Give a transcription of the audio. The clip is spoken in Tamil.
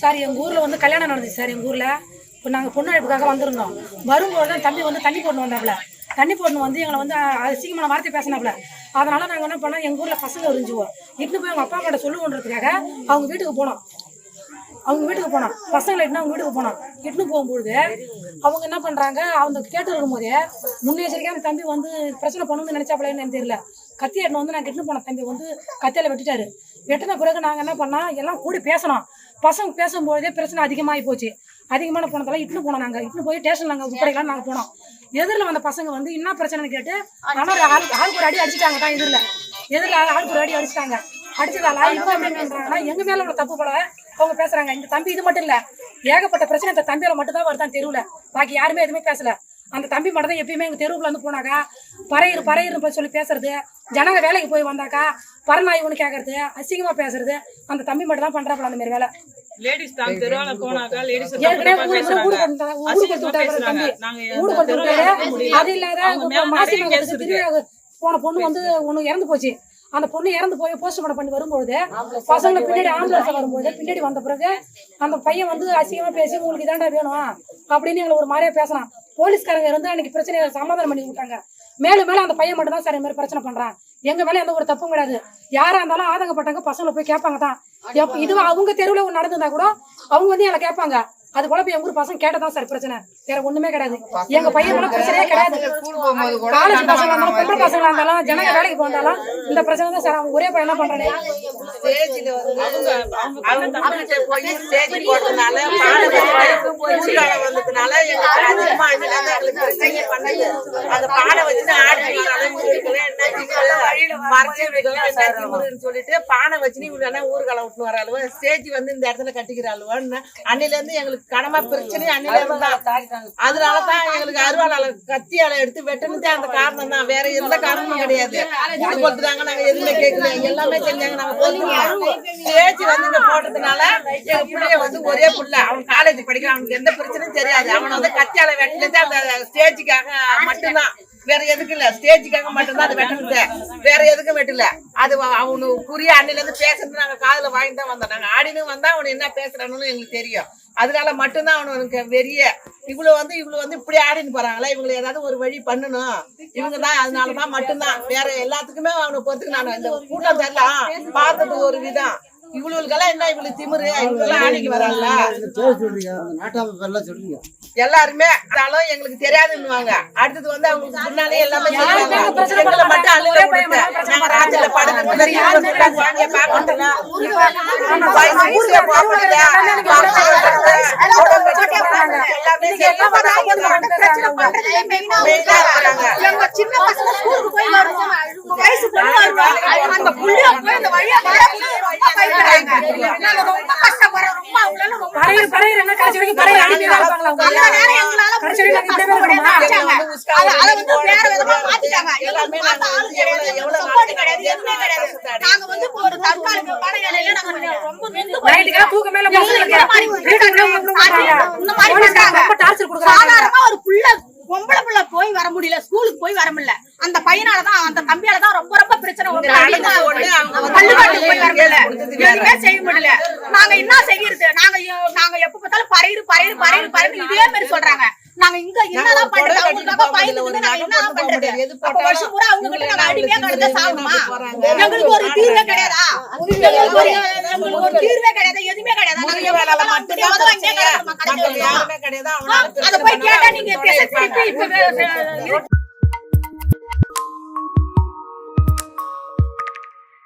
சார் எங்கள் ஊரில் வந்து கல்யாணம் நடந்துச்சு சார் எங்கள் ஊரில். இப்போ நாங்கள் பொண்ணு அழைப்புக்காக வந்திருந்தோம். வரும்போது தான் தம்பி வந்து தண்ணி போடணும் வந்தாப்புல. தண்ணி போடணும் வந்து எங்களை வந்து அசிங்கமான வார்த்தை பேசினாப்புல. அதனால் நாங்கள் என்ன பண்ணோம் எங்கள் ஊரில் பசங்க உறிஞ்சுவோம் இட்டு போய் அவங்க அப்பா அம்மாட்ட சொல்லுவோன்றதுக்காக அவங்க வீட்டுக்கு போனோம். அவங்க வீட்டுக்கு போனோம். பசங்களை இட்டுனா அவங்க வீட்டுக்கு போனோம். இட்டுன்னு போகும்பொழுது அவங்க என்ன பண்ணுறாங்க அவங்க கேட்டு இருக்கும்போதே முன்னெச்சரிக்கையாக அந்த தம்பி வந்து பிரச்சனை பண்ணணும்னு நினைச்சாப்பல என்னன்னு தெரியல. கத்தி எட்டுன்னு வந்து நாங்கள் இட்டுன்னு போன தம்பி வந்து கத்தியில் வெட்டிட்டாரு. வெட்டின பிறகு நாங்கள் என்ன பண்ணால் எல்லாம் கூடி பேசணும் பசங்க பேசும்போதே பிரச்சனை அதிகமாகி போச்சு. அதிகமான போனதெல்லாம் இட்டுன்னு போனோம் நாங்கள் இட்டுன்னு போய் ஸ்டேஷன் நாங்கள் உப்படையெல்லாம் நாங்கள் போனோம். எதிரில் வந்த பசங்க வந்து என்ன பிரச்சனைன்னு கேட்டு ஆனால் ஆள் ஆளுக்கு ஒரு அடி அடிச்சிட்டாங்க தான் எதிரில். எதிரில் ஆளுக்கு ஒரு அடி அடிச்சிட்டாங்க. அடிச்சதால இப்போ எப்படின்றாங்கன்னா எங்க மேல உள்ள தப்பு போல அவங்க பேசுறாங்க. இந்த தம்பி இது மட்டும் இல்ல ஏகப்பட்ட பிரச்சனை இந்த தம்பியால் மட்டும்தான் வருதான் தெருவுல. பாக்கி யாருமே எதுவுமே பேசல. அந்த தம்பி மட்டும் தான் எப்பயுமே எங்க தெருவுக்குள்ள வந்து போனாக்கா பறையிரு பறையிரு சொல்லி பேசுறது. ஜனங்க வேலைக்கு போய் வந்தாக்கா பரநாய்வுன்னு கேக்குறது அசிங்கமா பேசுறது அந்த தம்பி மட்டும் தான் பண்றாப்புல அந்த மாதிரி வேலை. லேடிஸ் தான் தெருவால போனாக்கா அது இல்லாத மாசி போன பொண்ணு வந்து ஒண்ணு இறந்து போச்சு. அந்த பொண்ணு இறந்து போய் போஸ்ட்மார்ட்டம் பண்ணி வரும்பொழுது பசங்களை பின்னாடி ஆம்புலன்ஸ் வரும்போது பின்னாடி வந்த பிறகு அந்த பையன் வந்து அசிங்கமா பேசி உங்களுக்கு இதாண்டா வேணும் அப்படின்னு எங்களை ஒரு மாதிரியா பேசினான் போலீஸ்காரங்க இருந்து அன்னைக்கு பிரச்சனையை சமாதானம் பண்ணி விட்டாங்க மேலும் மேலும் அந்த பையன் மட்டும் தான் சார் இந்த மாதிரி பிரச்சனை பண்றான். எங்க மேல எந்த ஒரு தப்பும் கிடையாது. யாரா இருந்தாலும் ஆதங்கப்பட்டாங்க பசங்களை போய் கேட்பாங்க தான். இது அவங்க தெருவுல ஒண்ணு நடந்திருந்தா கூட அவங்க வந்து எங்களை கேட்பாங்க. அது போல போய் எங்க ஊர் பசங்க கேட்டதான் சார் பிரச்சனை. வேற ஒண்ணுமே கிடையாது. எங்க பையன் மேல பிரச்சனையே கிடையாது. காலேஜ் பசங்க இருந்தாலும் பொம்பளை பசங்களா இருந்தாலும் ஜனங்க வேலைக்கு போனாலும் இந்த பிரச்சனை தான் சார். அவங்க ஒரே பையன் என்ன பண்றானே? ஸ்டேஜ்ல வந்து அவங்க போய் ஸ்டேஜ் போட்டதுனால ஊர்கால வந்ததுனால எங்களுக்கு பிரச்சனை பண்ணது அந்த பானை வச்சு ஆடி சொல்லிட்டு பானை வச்சு இவ்வளவு ஊர்காலம் விட்டு வர அளவு ஸ்டேஜ் வந்து இந்த இடத்துல கட்டிக்கிற அளவுன்னு அன்னில இருந்து எங்களுக்கு கடமை பிரச்சனை அன்னில இருந்து தான் அதனாலதான் எங்களுக்கு அருவாளால கத்தியால எடுத்து வெட்டணுதே அந்த காரணம் தான் வேற எந்த காரணமும் கிடையாது. கொடுத்துட்டாங்க நாங்க எதுவுமே கேட்கல. எல்லாமே செஞ்சாங்க. நாங்க ஸ்டேஜ் வந்து இங்க போட்டதுனால எங்க பிள்ளைய வந்து ஒரே புள்ள. அவன் காலேஜ் படிக்கிறான். அவனுக்கு எந்த பிரச்சனையும் தெரியாது. அவன் வந்து கத்தியால வெட்டினது அந்த ஸ்டேஜுக்காக மட்டும்தான். வேற எதுக்கு இல்ல. ஸ்டேஜுக்காக மட்டும்தான் அது வெட்டினது வேற எதுக்கும் வெட்டல. அது அவனுக்குரிய அவனுக்கு அன்னில இருந்து பேசுறது நாங்க காதுல வாங்கி தான் வந்தோம். நாங்க ஆடினு வந்தா அவனு என்ன பேசுறானு எங்களுக்கு தெரியும். அதனால மட்டும்தான் அவனுக்கு வெறிய. இவ்வளவு வந்து இவ்வளவு வந்து இப்படி ஆடின்னு போறாங்களா? இவங்களை ஏதாவது ஒரு வழி பண்ணணும். இவங்க தான் அதனாலதான் மட்டும்தான். வேற எல்லாத்துக்குமே அவனை பொறுத்துக்கு நான் இந்த கூட்டம் தரலாம் பார்த்தது ஒரு விதம். இவ்வளவுக்கெல்லாம் என்ன? இவளுக்கு திமிரு. இவங்கெல்லாம் ஆடிக்கு வராங்களா? சொல்றீங்க. நாட்டாம சொல்றீங்க. எல்லாருமே இருந்தாலும் எங்களுக்கு தெரியாதுன்னுவாங்க அடுத்தது வந்து அவங்களுக்கு முன்னாலே எல்லாமே சொல்லுவாங்க. எங்களை மட்டும். அழுக பிரச்சனை நாங்க. ராத்திரில போகக்கூடாது. எல்லாமே சின்ன பசங்க ஸ்கூலுக்கு போய் வருவாங்க. வயசு பொண்ணு வருவாங்க. அந்த புள்ளைய போய் அந்த வழியா வரக்குள்ள ரொம்ப பயப்படுறாங்க. நாங்க ரொம்ப கஷ்டப்படுறோம். ரொம்ப அவங்களால ரொம்ப கடைசி வரைக்கும் கடைசி வரைக்கும் நாங்க. அதை வந்து வேற விதமா மாத்திட்டாங்க. எங்களுக்கு பார்த்த ஆள் கிடையாது. எங்களுக்கு support கிடையாது. எதுவுமே கிடையாது. நாங்க வந்து இப்போ ஒரு தற்காலிக நாங்க ரொம்ப நைட்டுக்கெல்லாம் மேல பசங்க இந்த மாதிரி பண்றாங்க. சாதாரணமா ஒரு புள்ள பொம்பளை புள்ள போய் வர முடியல ஸ்கூலுக்கு போய் வர முடியல அந்த பையனாலதான் அந்த தம்பியால தான் ரொம்ப ரொம்ப பிரச்சனை. எதுவுமே செய்ய முடியல. நாங்க என்ன செய்யறது? நாங்க நாங்க எப்ப பார்த்தாலும் பறையிரு பறையிரு பறையிரு பறையிரு இதே மாதிரி சொல்றாங்க. நாங்க இங்க என்னதான் பண்றது? அவங்களுக்காக ஒரு நாங்க நகை என்ன போட்டு போக பண்றது அப்ப வருஷம் பூரா அவங்க கிட்ட நாங்க அடிமையா கிடந்தா சாகணுமா. எங்களுக்கு ஒரு தீர்வே கிடையாதா? எங்களுக்கு ஒரு எங்களுக்கு ஒரு தீர்வே கிடையாது. எதுவுமே கிடையாது. நாங்க அதை போய் கேட்டா நீங்க இப்ப